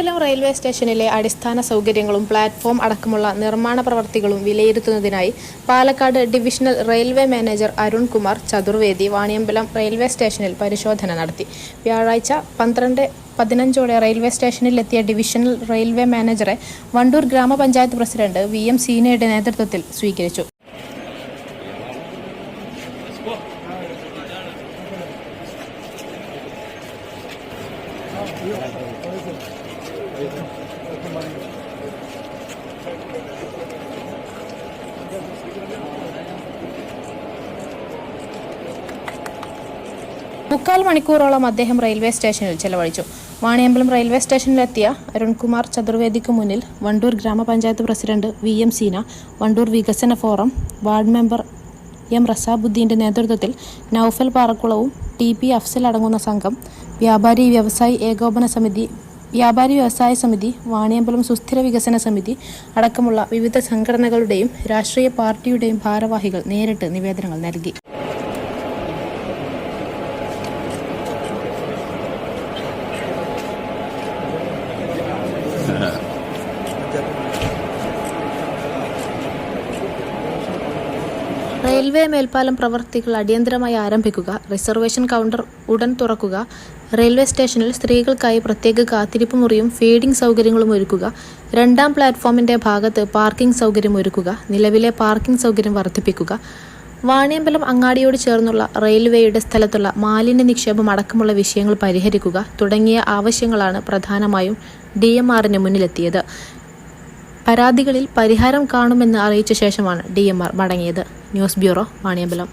Vaniyambalam railway സ്റ്റേഷനിലെ അടിസ്ഥാന സൗകര്യങ്ങളും പ്ലാറ്റ്ഫോം അടക്കമുള്ള നിർമ്മാണ പ്രവർത്തികളും വിലയിരുത്തുന്നതിനായി Palakkad divisional railway manager Arunkumar Chaturvedi Vaniyambalam railway സ്റ്റേഷനിൽ പരിശോധന നടത്തി. വ്യാഴാഴ്ച പന്ത്രണ്ട് പതിനഞ്ചോടെ റെയിൽവേ സ്റ്റേഷനിലെത്തിയ ഡിവിഷണൽ റെയിൽവേ മാനേജറെ വണ്ടൂർ ഗ്രാമപഞ്ചായത്ത് പ്രസിഡന്റ് വി എം സീനയുടെ നേതൃത്വത്തിൽ സ്വീകരിച്ചു. മുക്കാൽ മണിക്കൂറോളം അദ്ദേഹം റെയിൽവേ സ്റ്റേഷനിൽ ചെലവഴിച്ചു. വാണിയമ്പലം റെയിൽവേ സ്റ്റേഷനിലെത്തിയ അരുൺകുമാർ ചതുർവേദിക്ക് മുന്നിൽ വണ്ടൂർ ഗ്രാമപഞ്ചായത്ത് president V M Seena Wandoor വികസന ഫോറം വാർഡ് മെമ്പർ എം റസാബുദ്ദീന്റെ നേതൃത്വത്തിൽ നൌഫൽ പാറക്കുളവും ടി പി അഫ്സൽ അടങ്ങുന്ന സംഘം വ്യാപാരി വ്യവസായി ഏകോപന സമിതി വ്യാപാരി വ്യവസായ സമിതി വാണിയമ്പലം സുസ്ഥിര വികസന സമിതി അടക്കമുള്ള വിവിധ സംഘടനകളുടെയും രാഷ്ട്രീയ പാർട്ടിയുടെയും ഭാരവാഹികൾ നേരിട്ട് നിവേദനങ്ങൾ നൽകി. റെയിൽവേ മേൽപ്പാലം പ്രവർത്തികൾ അടിയന്തരമായി ആരംഭിക്കുക റിസർവേഷൻ കൗണ്ടർ ഉടൻ തുറക്കുക റെയിൽവേ സ്റ്റേഷനിൽ സ്ത്രീകൾക്കായി പ്രത്യേക കാത്തിരിപ്പ് മുറിയും ഫീഡിംഗ് സൗകര്യങ്ങളും ഒരുക്കുക രണ്ടാം പ്ലാറ്റ്ഫോമിന്റെ ഭാഗത്ത് പാർക്കിംഗ് സൗകര്യം ഒരുക്കുക നിലവിലെ പാർക്കിംഗ് സൗകര്യം വർദ്ധിപ്പിക്കുക വാണിയമ്പലം അങ്ങാടിയോട് ചേർന്നുള്ള റെയിൽവേയുടെ സ്ഥലത്തുള്ള മാലിന്യ നിക്ഷേപം അടക്കമുള്ള വിഷയങ്ങൾ പരിഹരിക്കുക തുടങ്ങിയ ആവശ്യങ്ങളാണ് പ്രധാനമായും ഡി എം ആറിന് മുന്നിലെത്തിയത്. പരാതികളിൽ പരിഹാരം കാണുമെന്ന് അറിയിച്ച ശേഷമാണ് ഡി മടങ്ങിയത്. News bureau Vaniyambalam